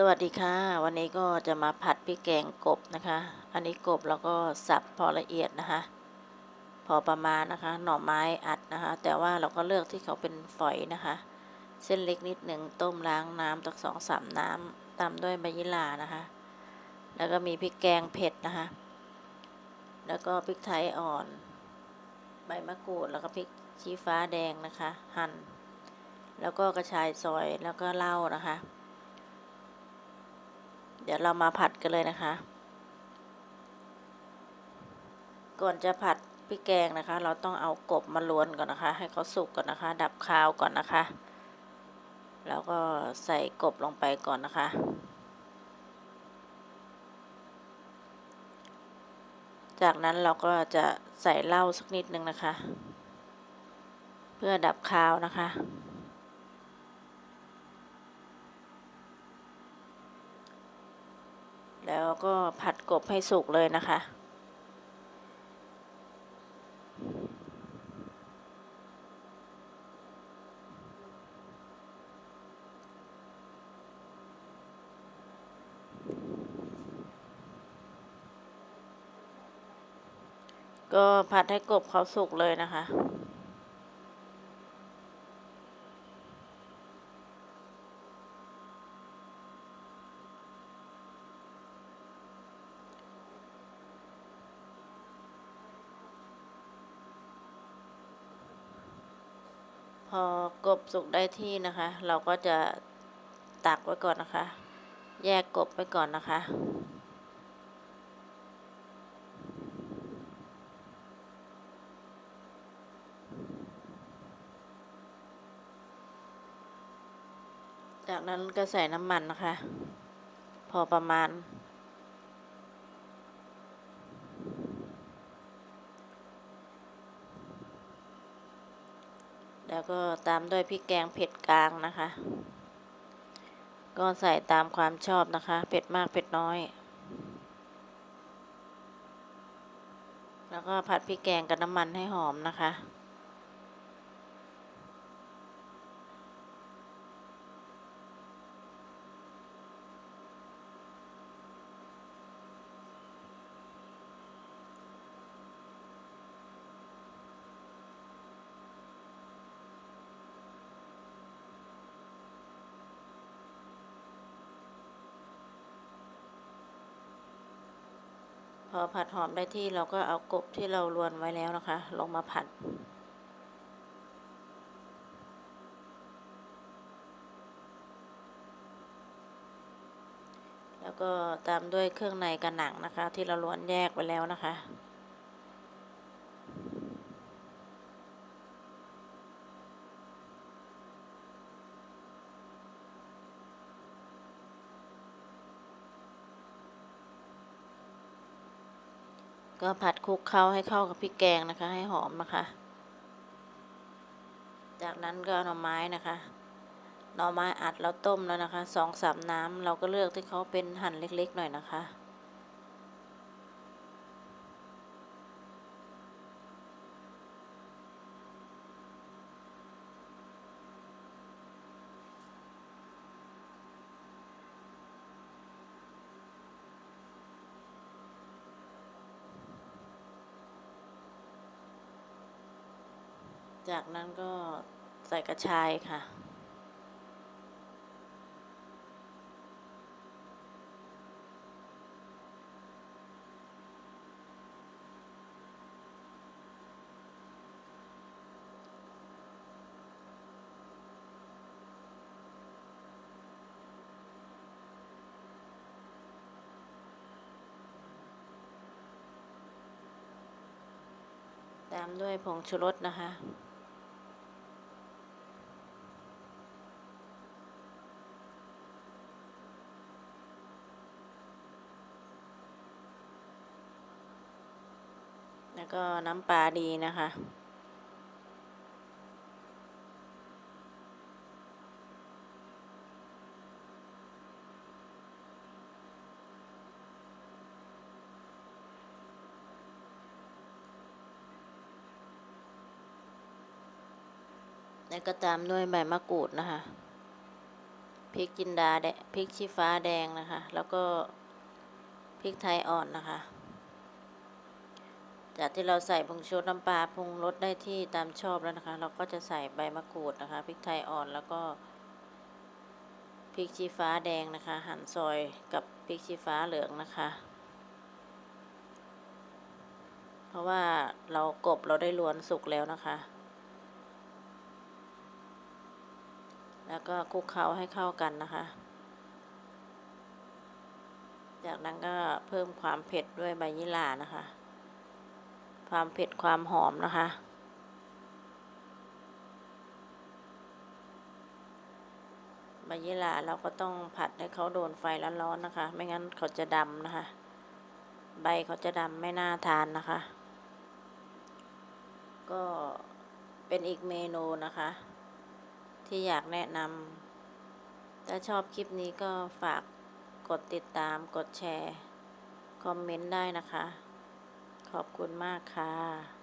สวัสดีค่ะ วันนี้ก็จะมาผัดพริกแกงกบนะคะ อันนี้กบแล้วก็สับพอละเอียดนะคะ พอประมาณนะคะ หน่อไม้อัดนะคะ แต่ว่าเราก็เลือกที่เขาเป็นฝอยนะคะ เส้นเล็กนิดหนึ่งต้มล้างน้ำตักสองสามน้ำตามด้วยใบยิลานะคะ แล้วก็มีพริกแกงเผ็ดนะคะ แล้วก็พริกไทยอ่อน ใบมะกรูดแล้วก็พริกชี้ฟ้าแดงนะคะ หั่น แล้วก็กระชายซอยแล้วก็เหล้านะคะ เดี๋ยวเรามาผัดกันเลยนะคะ ก่อนจะผัดพริกแกงนะคะ เราต้องเอากบมาล้วนก่อนนะคะ ให้เขาสุกก่อนนะคะ ดับคาวก่อนนะคะ แล้วก็ใส่กบลงไปก่อนนะคะ จากนั้นเราก็จะใส่เหล้าสักนิดนึงนะคะ เพื่อดับคาวนะคะ แล้วก็ผัดกบให้สุกเลยนะคะ ก็ผัดให้กบเขาสุกเลยนะคะ อกบสุกได้ที่นะคะ เราก็จะตักไว้ก่อนนะคะ แยกกบไว้ก่อนนะคะจากนั้นก็ใส่น้ำมันนะคะ พอประมาณ แล้วก็ตามด้วยพริกแกงเผ็ดกลางนะคะ ก็ใส่ตามความชอบนะคะ เผ็ดมากเผ็ดน้อย แล้วก็ผัดพริกแกงกับน้ำมันให้หอมนะคะ อผัดหอมได้ที่เราก็เอากบที่เราลวนไว้แล้วนะคะ ลงมาผัด แล้วก็ตามด้วยเครื่องในกระหนังนะคะ ที่เราล้วนแยกไว้แล้วนะคะ ก็ผัดคลุกเข้าให้เข้ากับพริกแกงนะคะ ให้หอมนะคะ จากนั้นก็หน่อไม้นะคะหน่อไม้อัดแล้วต้มแล้วนะคะสองสามน้ำเราก็เลือกที่เขาเป็นหั่นเล็กๆหน่อยนะคะ จากนั้นก็ใส่กระชายค่ะ ตามด้วยผงชูรสนะคะ ก็น้ำปลาดีนะคะ แล้วก็ตามด้วยใบมะกรูดนะคะพริกจินดาแดงพริกชี้ฟ้าแดงนะคะ แล้วก็พริกไทยอ่อนนะคะ จากที่เราใส่ผงชูรสน้ำปลาปรุงรสได้ที่ตามชอบแล้วนะคะ เราก็จะใส่ใบมะกรูดนะคะพริกไทยอ่อนแล้วก็พริกชี้ฟ้าแดงนะคะ หั่นซอยกับพริกชี้ฟ้าเหลืองนะคะ เพราะว่าเรากบเราได้ลวนสุกแล้วนะคะ แล้วก็คลุกเคล้าให้เข้ากันนะคะ จากนั้นก็เพิ่มความเผ็ดด้วยใบยี่หร่านะคะ ความเผ็ดความหอมนะคะ ใบยี่หร่าเราก็ต้องผัดให้เขาโดนไฟร้อนๆนะคะ ไม่งั้นเขาจะดำนะคะ ใบเขาจะดำไม่น่าทานนะคะ ก็เป็นอีกเมนูนะคะ ที่อยากแนะนำถ้าชอบคลิปนี้ก็ฝากกดติดตามกดแชร์ คอมเมนต์ได้นะคะ ขอบคุณมากค่ะ